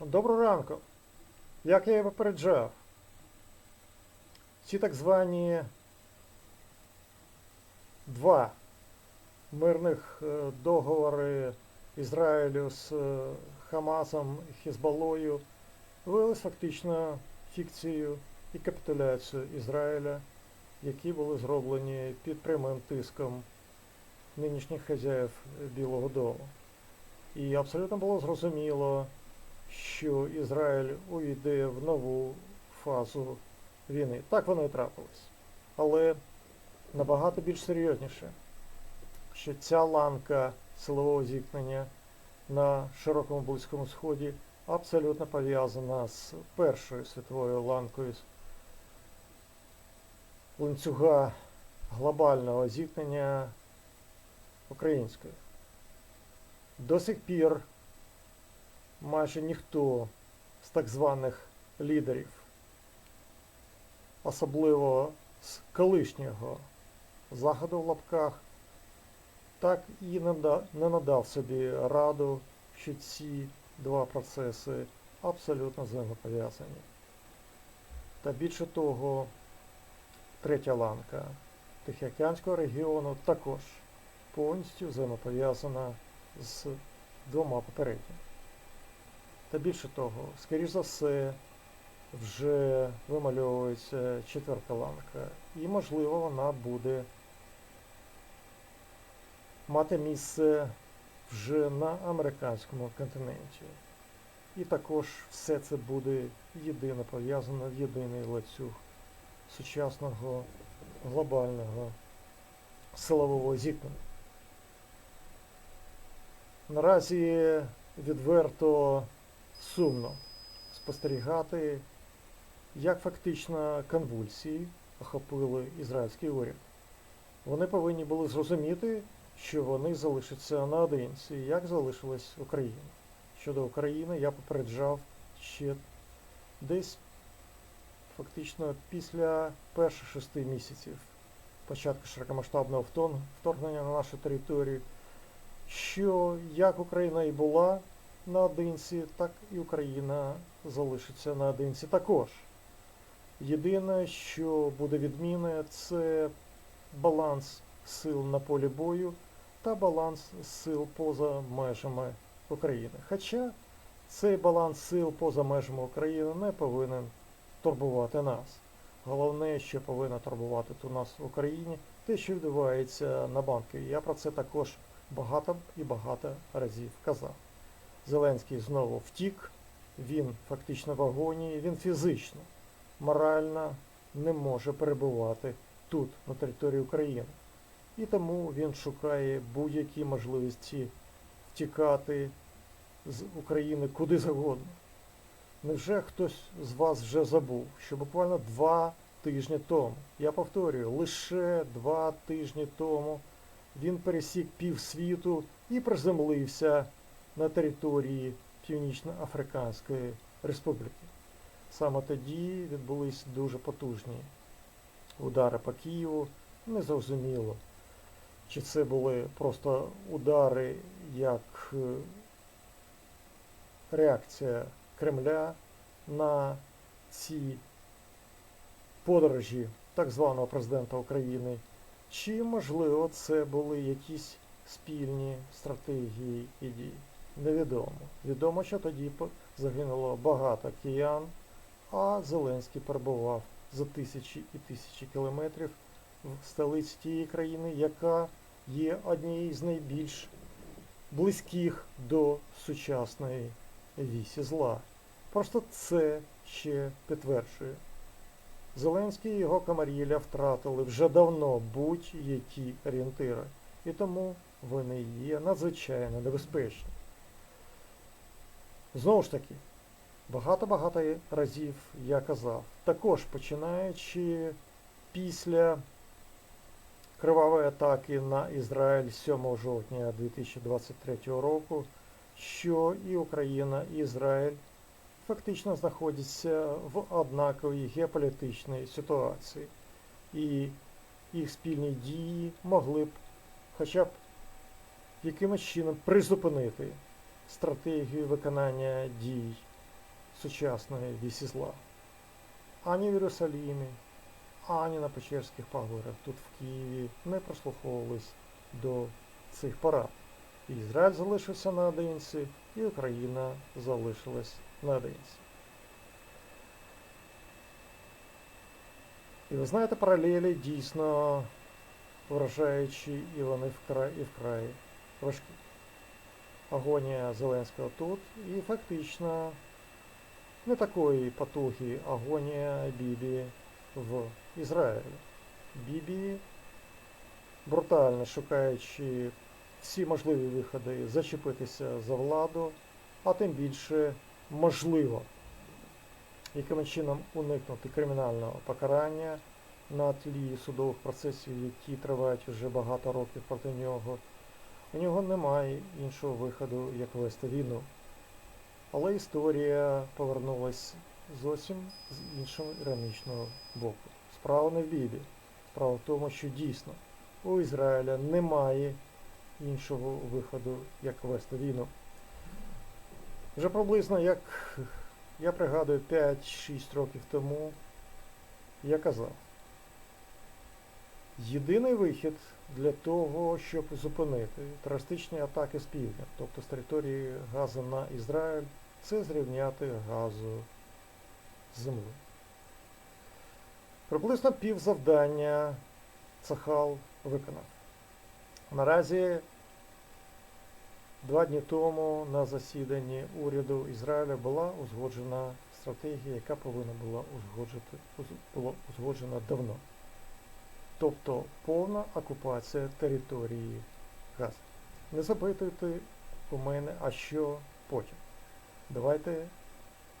Доброго ранку. Як я і попереджав, ці так звані два мирних е, договори Ізраїлю з е, Хамасом і Хізбаллою виявилися фактично фікцією і капітуляцією Ізраїля, які були зроблені під прямим тиском нинішніх хазяїв Білого Дому. І абсолютно було зрозуміло, що Ізраїль увійде в нову фазу війни. Так воно і трапилось. Але набагато більш серйозніше, що ця ланка силового зіткнення на широкому Близькому Сході абсолютно пов'язана з Першою світовою ланкою ланцюга глобального зіткнення української. До сих пір майже ніхто з так званих лідерів, особливо з колишнього заходу в лапках, так і не надав собі раду, що ці два процеси абсолютно взаємопов'язані. Та більше того, третя ланка Тихоокеанського регіону також повністю взаємопов'язана з двома попередніми. Та більше того, скоріш за все, вже вимальовується четверта ланка, і, можливо, вона буде мати місце вже на американському континенті. І також все це буде єдино пов'язано в єдиний ланцюг сучасного глобального силового зіткнення. Наразі відверто сумно спостерігати, як фактично конвульсії охопили ізраїльський уряд. Вони повинні були зрозуміти, що вони залишаться наодинці, як залишилась Україна. Щодо України я попереджав ще десь фактично після перших шести місяців початку широкомасштабного вторгнення на нашу територію, що як Україна і була наодинці, так і Україна залишиться наодинці також. Єдине, що буде відмінне, це баланс сил на полі бою та баланс сил поза межами України. Хоча цей баланс сил поза межами України не повинен турбувати нас. Головне, що повинно турбувати у нас в Україні, те, що відбувається на банки. Я про це також багато і багато разів казав. Зеленський знову втік, він фактично в агонії, він фізично, морально не може перебувати тут, на території України. І тому він шукає будь-які можливості втікати з України куди завгодно. Невже хтось з вас вже забув, що буквально два тижні тому, я повторюю, лише два тижні тому він пересік півсвіту і приземлився на території Північно-Африканської Республіки. Саме тоді відбулись дуже потужні удари по Києву. Незрозуміло, чи це були просто удари як е, реакція Кремля на ці подорожі так званого президента України, чи, можливо, це були якісь спільні стратегії і дії. Невідомо. Відомо, що тоді загинуло багато киян, а Зеленський перебував за тисячі і тисячі кілометрів в столиці тієї країни, яка є однією з найбільш близьких до сучасної вісі зла. Просто це ще підтверджує. Зеленський і його камаріля втратили вже давно будь-які орієнтири, і тому вони є надзвичайно небезпечні. Знову ж таки, багато-багато разів я казав, також починаючи після кривавої атаки на Ізраїль 7 жовтня 2023 року, що і Україна, і Ізраїль фактично знаходяться в однаковій геополітичній ситуації. І їх спільні дії могли б хоча б якимось чином призупинити стратегію виконання дій сучасної вісі зла. Ані в Єрусалімі, ані на Печерських пагорах тут в Києві не прослуховувались до цих парад. Ізраїль залишився наодинці, і Україна залишилась наодинці. І ви знаєте, паралелі дійсно вражаючі, і вони вкрай і вкрай важкі. Агонія Зеленського тут і фактично не такої потуги агонія Бібі в Ізраїлі. Бібі, брутально шукаючи всі можливі виходи зачепитися за владу, а тим більше можливо яким чином уникнути кримінального покарання на тлі судових процесів, які тривають вже багато років проти нього. У нього немає іншого виходу, як вести війну. Але історія повернулась зовсім з іншого іронічного боку. Справа не в Бібі. Справа в тому, що дійсно у Ізраїля немає іншого виходу, як вести війну. Вже приблизно як я пригадую 5-6 років тому я казав, єдиний вихід для того, щоб зупинити терористичні атаки з півдня, тобто з території Газу на Ізраїль, це зрівняти газу з землею. Приблизно пів завдання Цахал виконав. Наразі Два дні тому на засіданні уряду Ізраїля була узгоджена стратегія, яка повинна була узгоджена давно. Тобто повна окупація території Гази. Не запитуйте у мене, а що потім. Давайте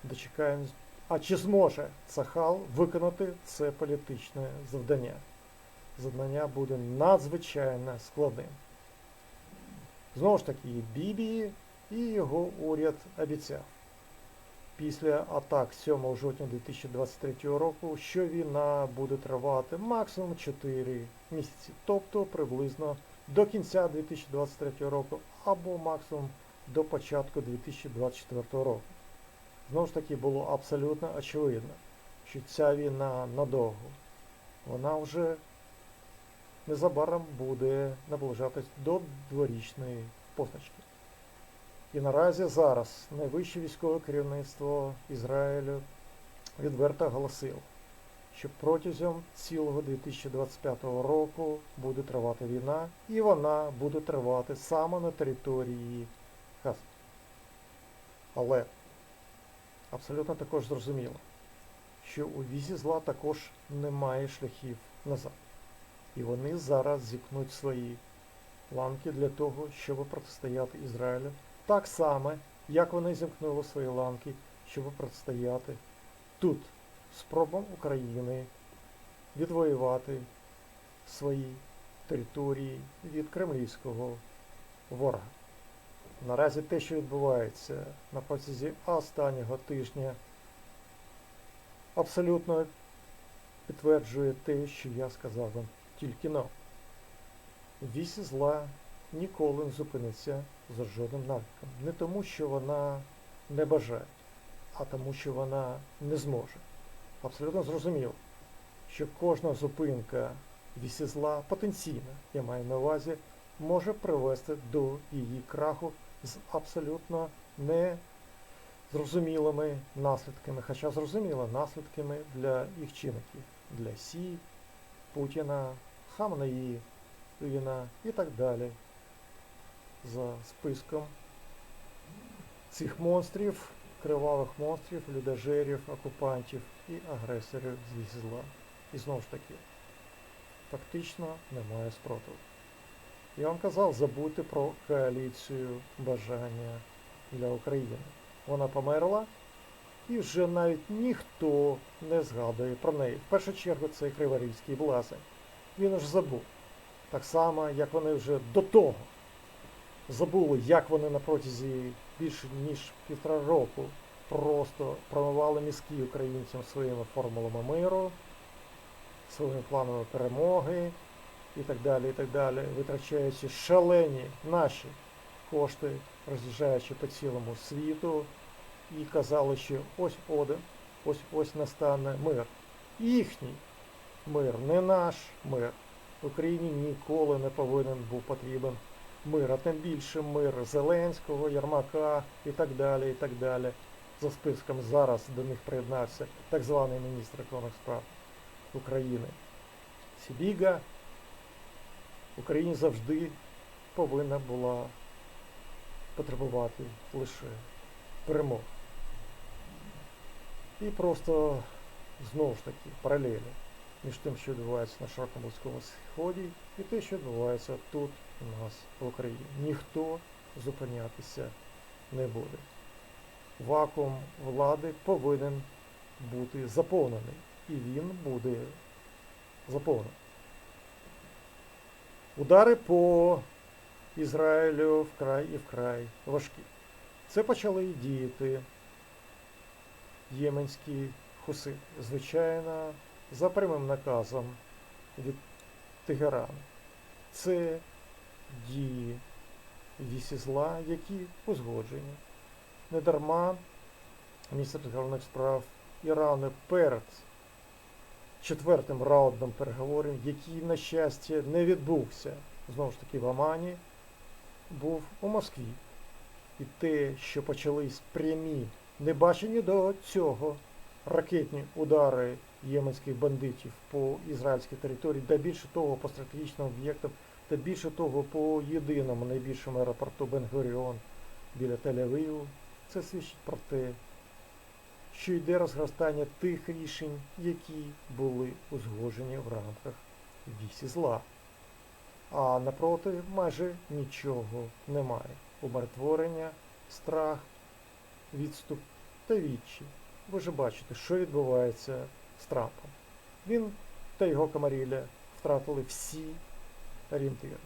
дочекаємось. А чи зможе Цахал виконати це політичне завдання? Завдання буде надзвичайно складним. Знову ж таки, Бібії і його уряд обіцяв після атак 7 жовтня 2023 року, що війна буде тривати максимум 4 місяці, тобто приблизно до кінця 2023 року або максимум до початку 2024 року. Знову ж таки, було абсолютно очевидно, що ця війна надовго. Вона вже незабаром буде наближатись до дворічної позначки. І наразі зараз найвище військове керівництво Ізраїлю відверто оголосило, що протягом цілого 2025 року буде тривати війна, і вона буде тривати саме на території Гази. Але абсолютно також зрозуміло, що у візі зла також немає шляхів назад. І вони зараз зікнуть свої ланки для того, щоб протистояти Ізраїлю. Так само, як вони зімкнули свої ланки, щоб протистояти тут спробам України відвоювати свої території від кремлівського ворога. Наразі те, що відбувається на протязі останнього тижня, абсолютно підтверджує те, що я сказав вам тільки но. Вісь зла ніколи не зупиниться за жодним навиком. Не тому, що вона не бажає, а тому, що вона не зможе. Абсолютно зрозуміло, що кожна зупинка вісі зла потенційна, я маю на увазі, може привести до її краху з абсолютно незрозумілими наслідками, хоча зрозуміло наслідками для їх чинників, для Сі, Путіна, Іліна і так далі. За списком цих монстрів, кривавих монстрів, людожерів, окупантів і агресорів зі зла. І знову ж таки, фактично немає спротиву. Я вам казав, забудьте про коаліцію бажання для України. Вона померла і вже навіть ніхто не згадує про неї. В першу чергу це Криворізький блазень. Він уж забув. Так само, як вони вже до того забули, як вони на протязі більше ніж півтора року просто промивали мізки українцям своїми формулами миру, своїми планами перемоги і так далі, і так далі, витрачаючи шалені наші кошти, роз'їжджаючи по цілому світу, і казали, що ось один, ось ось настане мир. Їхній мир, не наш мир. Україні ніколи не повинен був потрібен мир, а тим більше мир Зеленського, Єрмака і так далі, і так далі. За списком зараз до них приєднався так званий міністр закордонних справ України Сібіга. Україні завжди повинна була потребувати лише перемог. І просто знову ж таки паралелі між тим, що відбувається на широкому сході, і те, що відбувається тут у нас в Україні. Ніхто зупинятися не буде. Вакуум влади повинен бути заповнений. І він буде заповнений. Удари по Ізраїлю вкрай і вкрай важкі. Це почали діяти єменські хусити. Звичайно, за прямим наказом від Тегерану. Це дії вісі зла, які узгоджені. Недарма міністр закордонних справ Ірану перед четвертим раундом переговорів, який, на щастя, не відбувся знову ж таки в Омані, був у Москві. І те, що почались прямі, не бачені до цього ракетні удари єменських бандитів по ізраїльській території, та більше того, по стратегічним об'єктам, та більше того, по єдиному найбільшому аеропорту Бен-Гуріон біля Тель-Авиву, це свідчить про те, що йде розгортання тих рішень, які були узгоджені в рамках вісі зла. А напроти майже нічого немає. Умиротворення, страх, відступ та відчі. Ви ж бачите, що відбувається з Трампом. Він та його камарілля втратили всі орієнтири.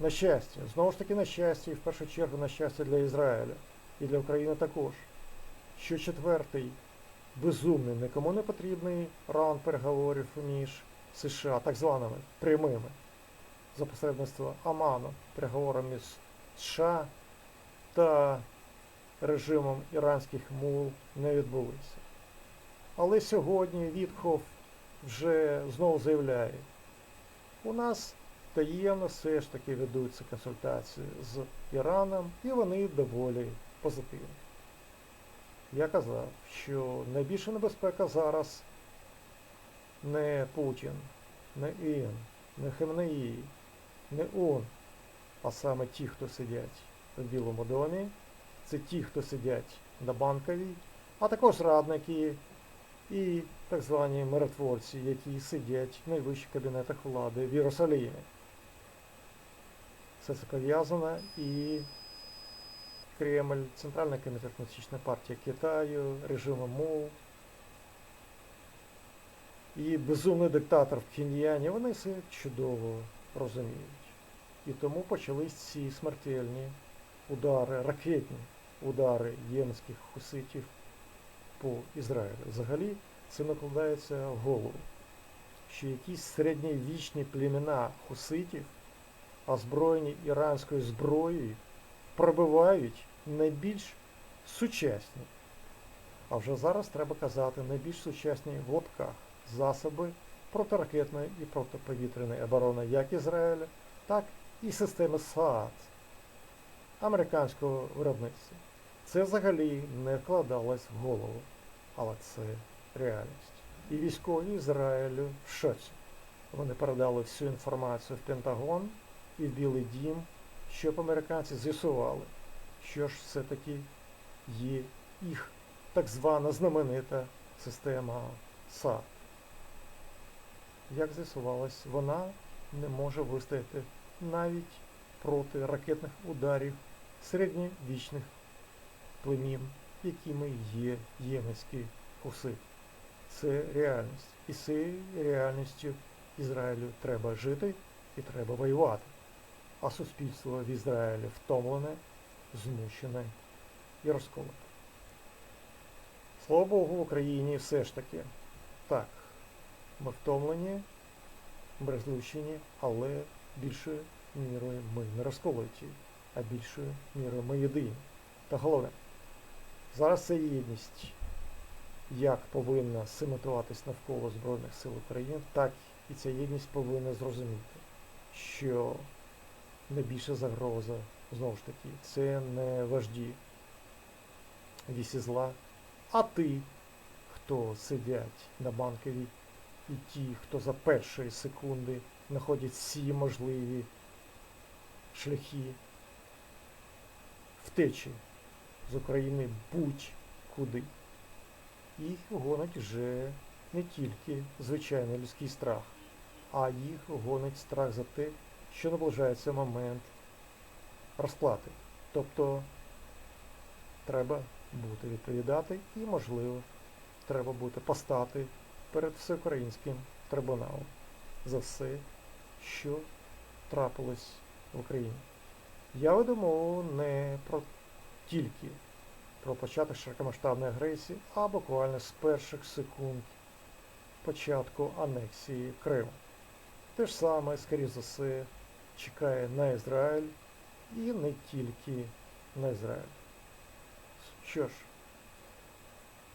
На щастя, знову ж таки на щастя, і в першу чергу на щастя для Ізраїля і для України також, що четвертий безумний, нікому не потрібний раунд переговорів між США, так званими прямими за посередництва Аману, переговорами між США та режимом іранських мул не відбулися. Але сьогодні Вітхов вже знову заявляє, у нас таємно все ж таки ведуться консультації з Іраном, і вони доволі позитивні. Я казав, що найбільша небезпека зараз не Путін, не Ін, не Хемнеї, не ООН, а саме ті, хто сидять в Білому домі, це ті, хто сидять на банковій, а також радники і так звані миротворці, які сидять в найвищих кабінетах влади в Єрусалимі. Все це пов'язано і Кремль, Центральний комітет Комуністичної партії Китаю, режиму МОУ і безумний диктатор в Пхеньяні, вони все чудово розуміють. І тому почались ці смертельні удари, ракетні удари ємських хуситів по Ізраїлю. Взагалі це накладається в голову, що якісь середньовічні племена хуситів, озброєні іранською зброєю, пробивають найбільш сучасні, а вже зараз треба казати, найбільш сучасні в лапках засоби протиракетної і протиповітряної оборони як Ізраїля, так і системи СААД американського виробництва. Це взагалі не вкладалось в голову, але це реальність. І військові Ізраїлю в шоці. Вони передали всю інформацію в Пентагон і Білий Дім, щоб американці з'ясували, що ж все-таки є їх так звана знаменита система САД. Як з'ясувалось, вона не може вистояти навіть проти ракетних ударів середньовічних племін, якими є єменські хуси. Це реальність. І з цією реальністю Ізраїлю треба жити і треба воювати. А суспільство в Ізраїлі втомлене, змучене і розколоте. Слава Богу, в Україні все ж таки так. Ми втомлені, розлучені, але більшою мірою ми не розколоті, а більшою мірою ми єдині. Та головне, Зараз ця єдність як повинна симентуватись навколо Збройних сил України, так і ця єдність повинна зрозуміти, що найбільша загроза, знову ж таки, це не вожді вісі зла, а ти, хто сидять на банковій, і ті, хто за першої секунди знаходять всі можливі шляхи втечі з України будь-куди. Їх гонить вже не тільки звичайний людський страх, а їх гонить страх за те, що наближається момент розплати. Тобто треба бути відповідати і, можливо, треба буде постати перед всеукраїнським трибуналом за все, що трапилось в Україні. Я веду мову не про тільки про початок широкомасштабної агресії, а буквально з перших секунд початку анексії Криму. Те ж саме, скоріш за все, чекає на Ізраїль і не тільки на Ізраїль. Що ж,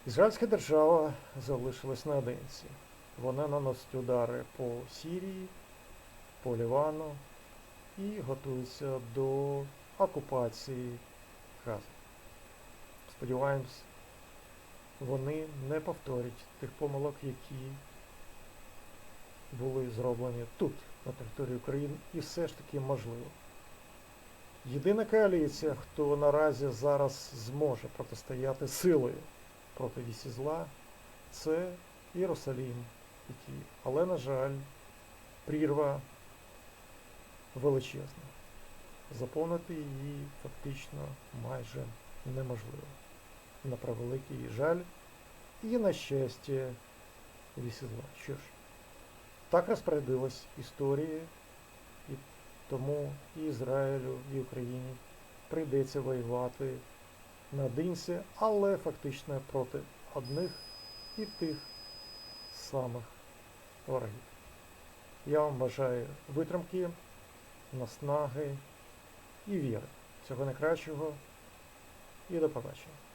Ізраїльська держава залишилась наодинці. Вона наносить удари по Сірії, по Лівану і готується до окупації Гази. Сподіваємось, вони не повторять тих помилок, які були зроблені тут, на території України, і все ж таки можливо. Єдина коаліція, хто наразі зараз зможе протистояти силою проти вісі зла, це Єрусалім і Київ. Але, на жаль, прірва величезна. Заповнити її фактично майже неможливо. На превеликий жаль і на щастя вісі зла. Що ж, так розпорядилась історія, і тому і Ізраїлю, і Україні прийдеться воювати наодинці, але фактично проти одних і тих самих ворогів. Я вам бажаю витримки, наснаги і віри. Всього найкращого і до побачення.